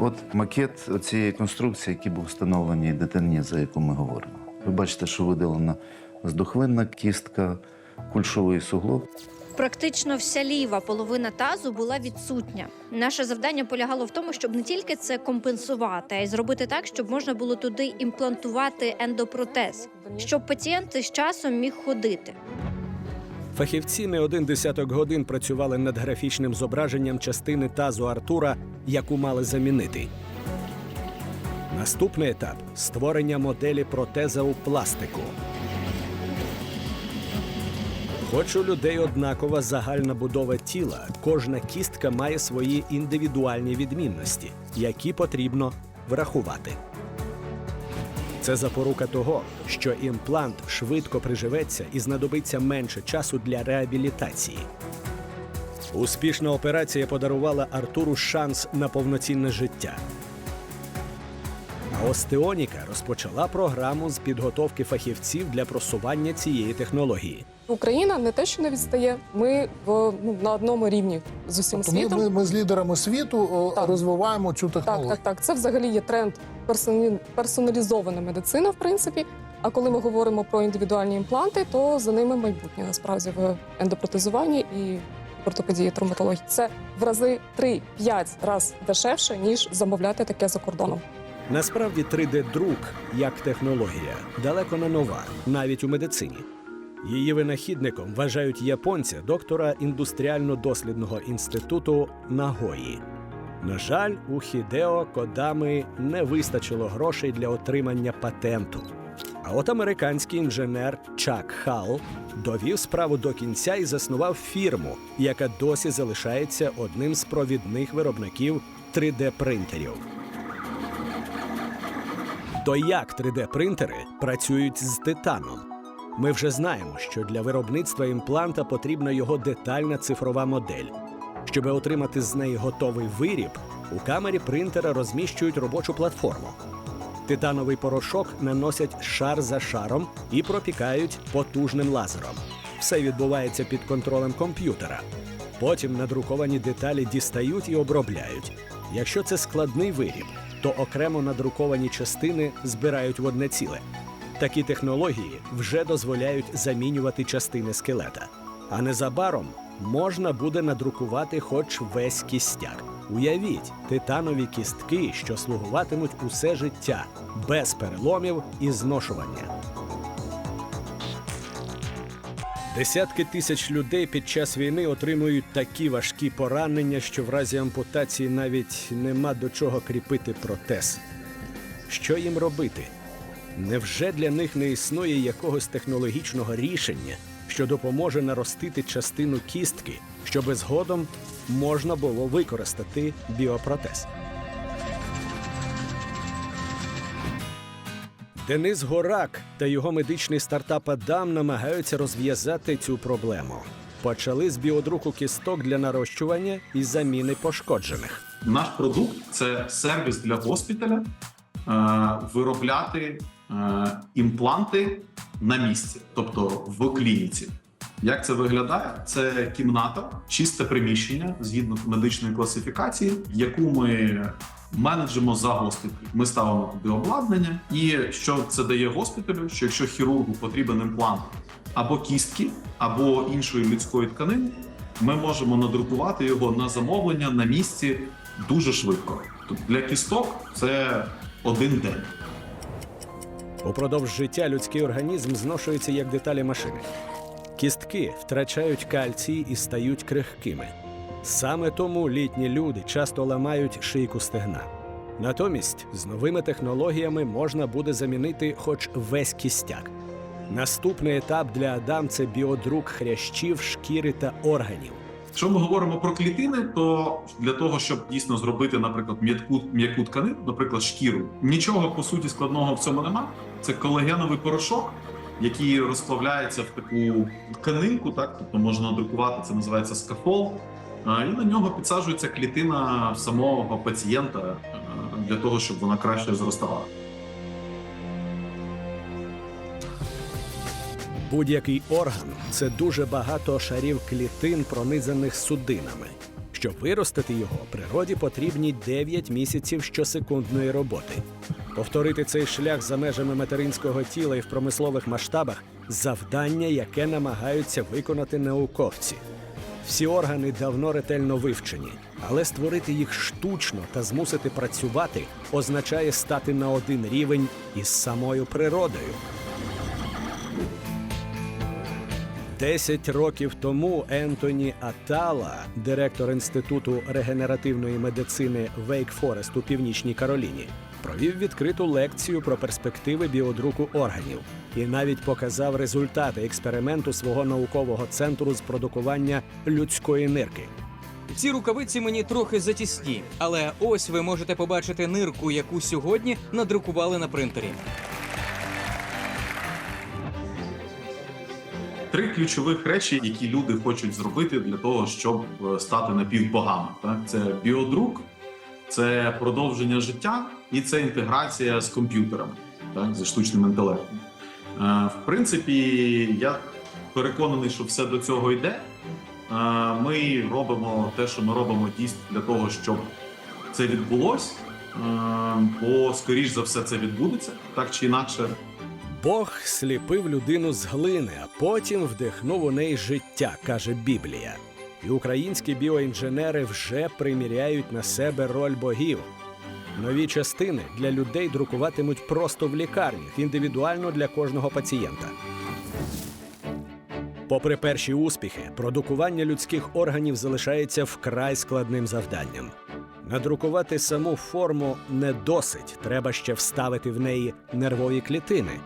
От макет цієї конструкції, який був встановлений дитині, за яку ми говоримо. Ви бачите, що виділена здухвинна кістка, кульшовий суглоб. Практично вся ліва половина тазу була відсутня. Наше завдання полягало в тому, щоб не тільки це компенсувати, а й зробити так, щоб можна було туди імплантувати ендопротез, щоб пацієнт з часом міг ходити. Фахівці не один десяток годин працювали над графічним зображенням частини тазу Артура, яку мали замінити. Наступний етап створення моделі протеза у пластику. Хоч у людей однакова загальна будова тіла, кожна кістка має свої індивідуальні відмінності, які потрібно врахувати. Це запорука того, що імплант швидко приживеться і знадобиться менше часу для реабілітації. Успішна операція подарувала Артуру шанс на повноцінне життя. Остеоніка розпочала програму з підготовки фахівців для просування цієї технології. Україна не те, що не відстає. Ми в ну на одному рівні з усім Тобто ми, світом. ми, ми з лідерами світу Так. розвиваємо цю Так, технологію. так, так. Це взагалі є тренд персоні... персоналізована медицина, в принципі. А коли ми говоримо про індивідуальні імпланти, то за ними майбутнє насправді в ендопротезуванні і ортопедії травматології. Це в рази 3-5 разів дешевше ніж замовляти таке за кордоном. Насправді 3D-друк як технологія далеко не нова, навіть у медицині. Її винахідником вважають японця, доктора індустріально-дослідного інституту Нагої. На жаль, у Хідео Кодами не вистачило грошей для отримання патенту. А от американський інженер Чак Хал довів справу до кінця і заснував фірму, яка досі залишається одним з провідних виробників 3D-принтерів. То як 3D-принтери працюють з титаном? Ми вже знаємо, що для виробництва імпланта потрібна його детальна цифрова модель. Щоб отримати з неї готовий виріб, у камері принтера розміщують робочу платформу. Титановий порошок наносять шар за шаром і пропікають потужним лазером. Все відбувається під контролем комп'ютера. Потім надруковані деталі дістають і обробляють. Якщо це складний виріб, то окремо надруковані частини збирають в одне ціле. Такі технології вже дозволяють замінювати частини скелета. А незабаром можна буде надрукувати хоч весь кістяк. Уявіть, титанові кістки, що слугуватимуть усе життя без переломів і зношування. Десятки тисяч людей під час війни отримують такі важкі поранення, що в разі ампутації навіть нема до чого кріпити протез. Що їм робити? Невже для них не існує якогось технологічного рішення, що допоможе наростити частину кістки, щоби згодом можна було використати біопротез? Денис Горак та його медичний стартап Адам намагаються розв'язати цю проблему. Почали з біодруку кісток для нарощування і заміни пошкоджених. Наш продукт це сервіс для госпіталя е, виробляти е, імпланти на місці, тобто в клініці. Як це виглядає? Це кімната, чисте приміщення згідно медичної класифікації, яку ми менеджимо за госпіталь. Ми ставимо туди обладнання, і що це дає госпіталю? Що якщо хірургу потрібен імплант або кістки, або іншої людської тканини, ми можемо надрукувати його на замовлення на місці дуже швидко. Тобто для кісток це один день. Упродовж життя людський організм зношується як деталі машини. Кістки втрачають кальцій і стають крихкими. Саме тому літні люди часто ламають шийку стегна. Натомість з новими технологіями можна буде замінити хоч весь кістяк. Наступний етап для Адам це біодрук хрящів, шкіри та органів. Якщо ми говоримо про клітини, то для того, щоб дійсно зробити, наприклад, м'яку м'яку тканину, наприклад, шкіру, нічого по суті складного в цьому нема. Це колагеновий порошок, який розплавляється в таку тканинку, так тобто можна надрукувати, це називається скафол. І на нього підсаджується клітина самого пацієнта для того, щоб вона краще зростала. Будь-який орган це дуже багато шарів клітин, пронизаних судинами. Щоб виростити його, природі потрібні 9 місяців щосекундної роботи. Повторити цей шлях за межами материнського тіла і в промислових масштабах завдання, яке намагаються виконати науковці. Всі органи давно ретельно вивчені, але створити їх штучно та змусити працювати означає стати на один рівень із самою природою. Десять років тому Ентоні Атала, директор інституту регенеративної медицини Вейк Форест у Північній Кароліні, провів відкриту лекцію про перспективи біодруку органів і навіть показав результати експерименту свого наукового центру з продукування людської нирки. Ці рукавиці мені трохи затісні, але ось ви можете побачити нирку, яку сьогодні надрукували на принтері. Три ключових речі, які люди хочуть зробити для того, щоб е, стати напівбогами. Так, це біодрук, це продовження життя і це інтеграція з комп'ютерами, так, зі штучним інтелектом. Е, В принципі, я переконаний, що все до цього йде. Е, Ми робимо те, що ми робимо дійсно для того, щоб це відбулось. Е, Бо, скоріш за все, це відбудеться так чи інакше. Бог сліпив людину з глини, а потім вдихнув у неї життя, каже Біблія. І українські біоінженери вже приміряють на себе роль богів. Нові частини для людей друкуватимуть просто в лікарнях, індивідуально для кожного пацієнта. Попри перші успіхи, продукування людських органів залишається вкрай складним завданням. Надрукувати саму форму не досить, треба ще вставити в неї нервові клітини.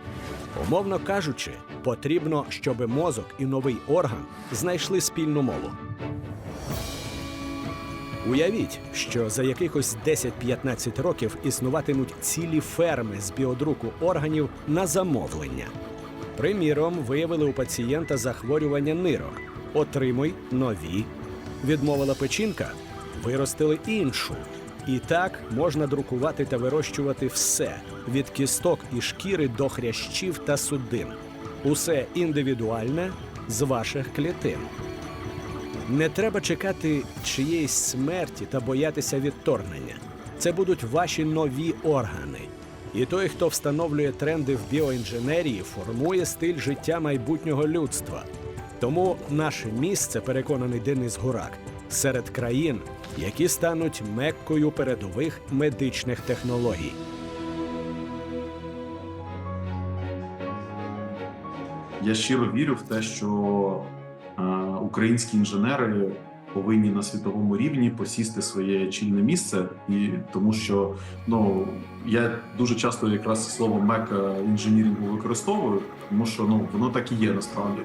Умовно кажучи, потрібно, щоб мозок і новий орган знайшли спільну мову. Уявіть, що за якихось 10-15 років існуватимуть цілі ферми з біодруку органів на замовлення. Приміром, виявили у пацієнта захворювання нирок. Отримуй нові. Відмовила печінка, виростили іншу. І так можна друкувати та вирощувати все від кісток і шкіри до хрящів та судин. Усе індивідуальне з ваших клітин. Не треба чекати чиєїсь смерті та боятися відторгнення. Це будуть ваші нові органи. І той, хто встановлює тренди в біоінженерії, формує стиль життя майбутнього людства. Тому наше місце, переконаний Денис Гурак, серед країн, які стануть меккою передових медичних технологій. Я щиро вірю в те, що е, українські інженери повинні на світовому рівні посісти своє чільне місце, і тому що ну я дуже часто якраз слово мека інженірінгу використовую, тому що ну воно так і є насправді.